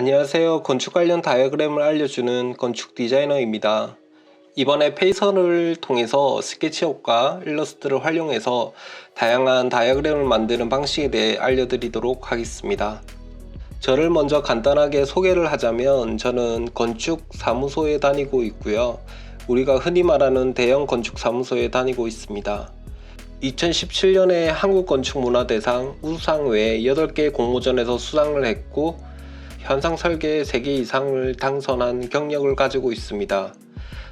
안녕하세요. 건축 관련 다이어그램을 알려주는 건축 디자이너입니다. 이번에 페이서를 통해서 스케치업과 일러스트를 활용해서 다양한 다이어그램을 만드는 방식에 대해 알려드리도록 하겠습니다. 저를 먼저 간단하게 소개를 하자면 저는 건축 사무소에 다니고 있고요. 우리가 흔히 말하는 대형 건축 사무소에 다니고 있습니다. 2017년에 한국건축문화대상 우수상 외에 8개 공모전에서 수상을 했고 현상 설계 3개 이상을 당선한 경력을 가지고 있습니다.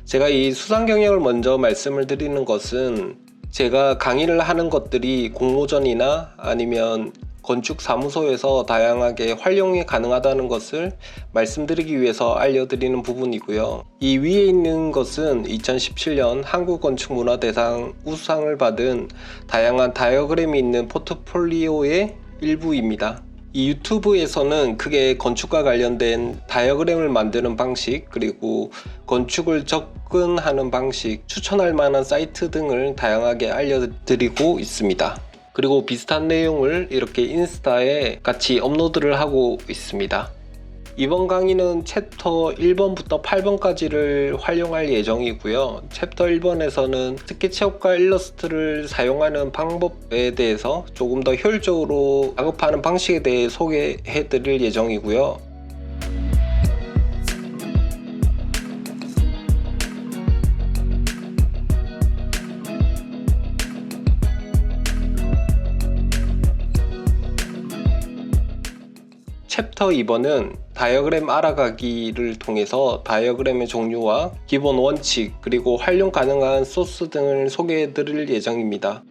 제가 이 수상 경력을 먼저 말씀을 드리는 것은 제가 강의를 하는 것들이 공모전이나 아니면 건축 사무소에서 다양하게 활용이 가능하다는 것을 말씀드리기 위해서 알려드리는 부분이고요. 이 위에 있는 것은 2017년 한국건축문화대상 우수상을 받은 다양한 다이어그램이 있는 포트폴리오의 일부입니다. 이 유튜브에서는 크게 건축과 관련된 다이어그램을 만드는 방식 그리고 건축을 접근하는 방식 추천할 만한 사이트 등을 다양하게 알려드리고 있습니다. 그리고 비슷한 내용을 이렇게 인스타에 같이 업로드를 하고 있습니다. 이번 강의는 챕터 1번부터 8번까지를 활용할 예정이고요. 챕터 1번에서는 스케치업과 일러스트를 사용하는 방법에 대해서 조금 더 효율적으로 작업하는 방식에 대해 소개해 드릴 예정이고요. 챕터 2번은 다이어그램 알아가기를 통해서 다이어그램의 종류와 기본 원칙 그리고 활용 가능한 소스 등을 소개해 드릴 예정입니다.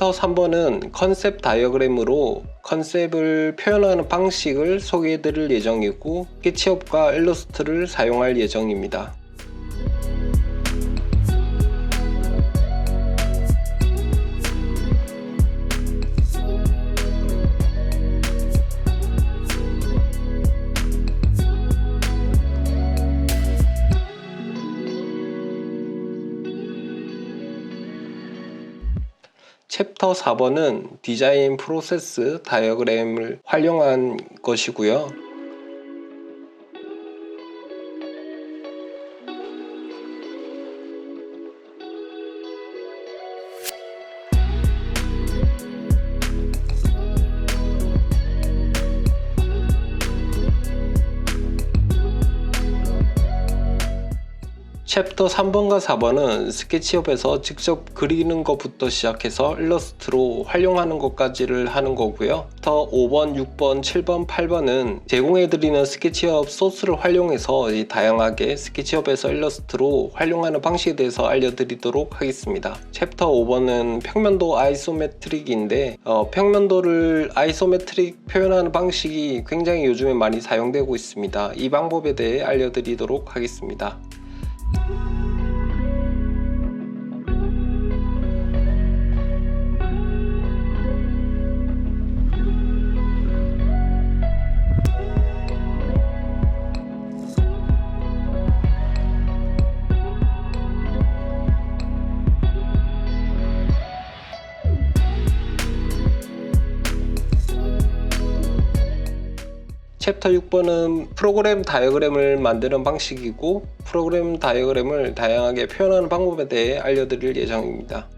챕터 3번은 컨셉 다이어그램으로 컨셉을 표현하는 방식을 소개해 드릴 예정이고 스케치업과 일러스트를 사용할 예정입니다. 챕터 4번은 디자인 프로세스 다이어그램을 활용한 것이고요. 챕터 3번과 4번은 스케치업에서 직접 그리는 것부터 시작해서 일러스트로 활용하는 것까지를 하는 거고요. 챕터 5번, 6번, 7번, 8번은 제공해드리는 스케치업 소스를 활용해서 이 다양하게 스케치업에서 일러스트로 활용하는 방식에 대해서 알려드리도록 하겠습니다. 챕터 5번은 평면도 아이소메트릭인데 어, 평면도를 아이소메트릭 표현하는 방식이 굉장히 요즘에 많이 사용되고 있습니다. 이 방법에 대해 알려드리도록 하겠습니다. 챕터 6번은 프로그램 다이어그램을 만드는 방식이고 프로그램 다이어그램을 다양하게 표현하는 방법에 대해 알려드릴 예정입니다.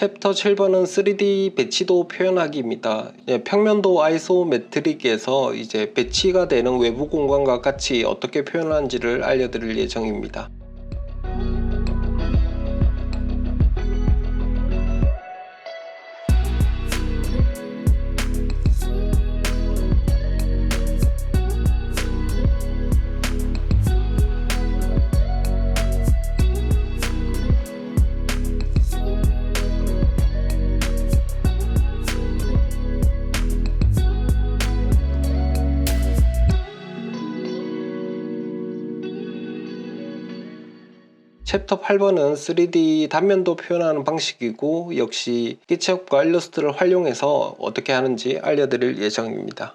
챕터 7번은 3D 배치도 표현하기입니다. 예, 평면도 아이소메트릭에서 이제 배치가 되는 외부 공간과 같이 어떻게 표현하는지를 알려드릴 예정입니다. 챕터 8번은 3D 단면도 표현하는 방식이고 역시 스케치업과 일러스트를 활용해서 어떻게 하는지 알려드릴 예정입니다.